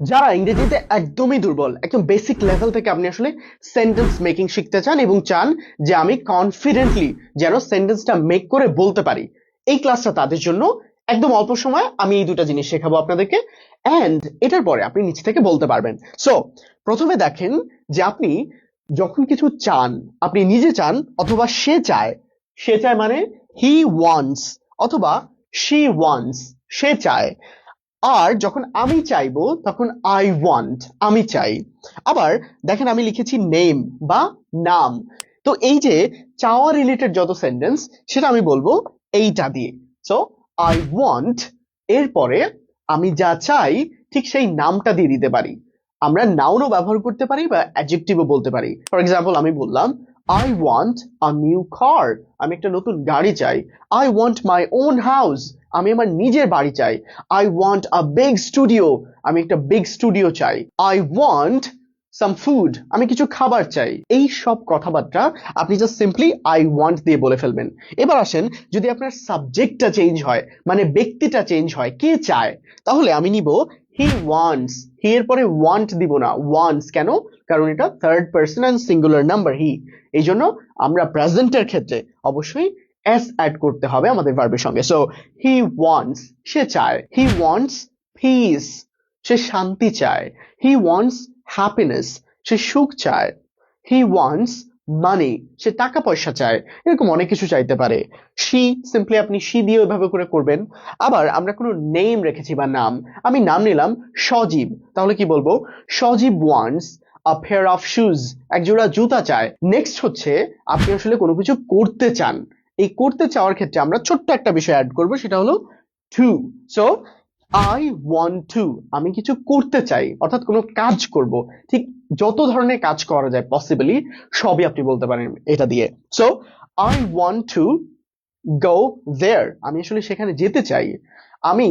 যারা ইংরেজিতে একদমই দুর্বল, একদম বেসিক লেভেল থেকে আপনি আসলে সেন্টেন্স মেকিং শিখতে চান এবং চান যে আমি কনফিডেন্টলি যেন সেন্টেন্সটা মেক করে বলতে পারি। এই ক্লাসটা তাদের জন্য একদম অল্প সময়, আমি এই দুটা জিনিস শেখাবো আপনাদেরকে। অ্যান্ড এটার পরে আপনি নিচে থেকে বলতে পারবেন। সো প্রথমে দেখেন যে আপনি যখন কিছু চান, আপনি নিজে চান অথবা সে চায় সে চায় মানে হি ওয়ান্টস অথবা শি ওয়ান্টস সে চায়। আর যখন আমি চাইব, তখন আই ওয়ান্ট আমি চাই। আবার দেখেন আমি লিখেছি নেম বা নাম। তো এই যে চাওয়া রিলেটেড যত সেন্টেন্স সেটা আমি বলব এইটা দিয়ে। সো আই ওয়ান্ট এরপরে আমি যা চাই, ঠিক সেই নামটা দিয়ে দিতে পারি। আমরা নাউনও ব্যবহার করতে পারি বা অ্যাডজেক্টিভও বলতে পারি। ফর এক্সাম্পল আমি বললাম I want a new car আমি একটা নতুন গাড়ি চাই। I want my own house আমি আমার নিজের বাড়ি চাই। I want a big studio আমি একটা বিগ স্টুডিও চাই। আই ওয়ান্ট সাম ফুড আমি কিছু খাবার চাই। এই সব কথাবার্তা আপনি জাস্ট সিম্পলি আই ওয়ান্ট দিয়ে বলে ফেলবেন। এবার আসেন, যদি আপনার সাবজেক্টটা চেঞ্জ হয় মানে ব্যক্তিটা চেঞ্জ হয়, কে চায়? তাহলে আমি নিব হি ওয়ান্টস হি এর পরে ওয়ান্ট দিব না ওয়ান্টস কেন? কারণ এটা third person and singular number he এই জন্য আমরা প্রেজেন্টের ক্ষেত্রে অবশ্যই এস অ্যাড করতে হবে আমাদের ভার্বের সঙ্গে। সো হি ওয়ান্টস সে চায়। হি ওয়ান্টস পিস সে শান্তি চায়। হি ওয়ান্টস হ্যাপিনেস সে সুখ চায়। হি ওয়ান্টস মানি সে টাকা পয়সা চায়, এরকম অনেক কিছু চাইতে পারে। শি সিম্পলি আপনি শি দিয়ে ওইভাবে করে করবেন। আবার আমরা কোনো নেম রেখেছি বা নাম, আমি নাম নিলাম সজীব। তাহলে কি বলব? Sajib wants a pair of shoes এক জোড়া জুতা চায়। নেক্সট হচ্ছে, আপনি আসলে কোনো কিছু করতে চান। এই করতে চাওয়ার ক্ষেত্রে আমরা ছোট্ট একটা বিষয় অ্যাড করব, সেটা হলো to so I want to আমি কিছু করতে চাই, অর্থাৎ কোনো কাজ করব। ঠিক যত ধরনের কাজ করা যায় পসিবলি সবই আপনি বলতে পারেন এটা দিয়ে। So I want to go there আমি আসলে সেখানে যেতে চাই। আমি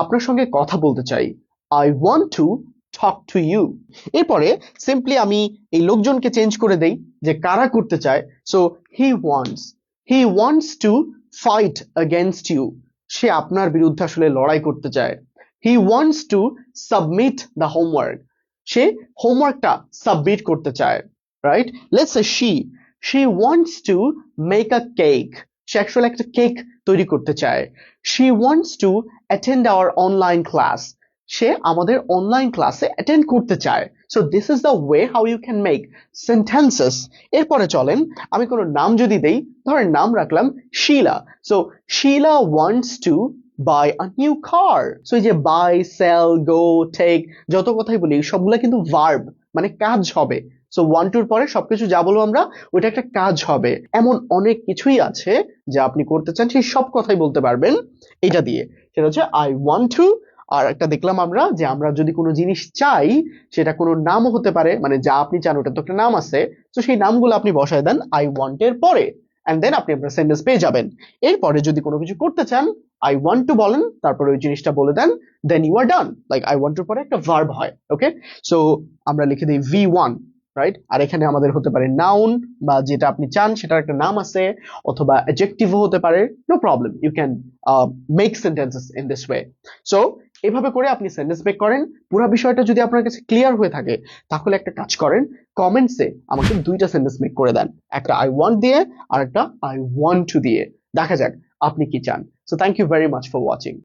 আপনার সঙ্গে কথা বলতে চাই। I want to talk to you এরপরে সিম্পলি আমি এই লোকজনকে চেঞ্জ করে দেই, যে কারা করতে চায়। So he wants he wants to fight against you সে আপনার বিরুদ্ধে আসলে লড়াই করতে চায়। He wants to submit the homework সে হোমওয়ার্কটা সাবমিট করতে চায় right let's she she wants to make a cake say actually একটা কেক তৈরি করতে চায়। She wants to attend our online class সে আমাদের অনলাইন ক্লাসে অ্যাটেন্ড করতে চায়। So this is the way how you can make sentences এরপরে চলেন, আমি কোনো নাম যদি দেই, ধরেন নাম রাখলাম Shila so Shila wants to buy a new car so এই যে বাই সেল গো টেক যত কথাই বলি, সবগুলো কিন্তু ভার্ব মানে কাজ হবে। সো ওয়ান টুর পরে সবকিছু যা বলব আমরা, ওইটা একটা কাজ হবে। এমন অনেক কিছুই আছে যা আপনি করতে চান, সেই সব কথাই বলতে পারবেন। এটা দিয়ে, সেটা হচ্ছে আই ওয়ান্ট টু আর একটা দেখলাম আমরা যে আমরা যদি কোনো জিনিস চাই, সেটা কোনো নামও হতে পারে মানে যা আপনি চান ওটা তো একটা নাম আছে, তো সেই নামগুলো আপনি বসায় দেন আই ওয়ান্ট এর পরে অ্যান্ড দেন আপনি আপনার সেন্টেন্স পেয়ে যাবেন। এরপরে যদি কোনো কিছু করতে চান আই ওয়ান্ট টু বলেন, তারপরে ওই জিনিসটা বলে দেন then you are done like I want টুর পরে একটা ভার্ব হয় ওকে সো আমরা লিখে দিই ভি ওয়ান রাইট আর এখানে আমাদের হতে পারে নাউন বা যেটা আপনি চান, সেটার একটা নাম আছে, অথবা অ্যাডজেক্টিভও হতে পারে no problem you can make sentences in this way so এভাবে করে আপনি সেন্টেন্স মেক করেন। পুরো বিষয়টা যদি আপনার কাছে ক্লিয়ার হয়ে থাকে, তাহলে একটা কাজ করেন কমেন্টসে আমাকে দুইটা সেন্টেন্স মেক করে দেন। একটা আই ওয়ান্ট দিয়ে আর একটা আই ওয়ান্ট টু দিয়ে। দেখা যাক, আপনি কি চান। So thank you very much for watching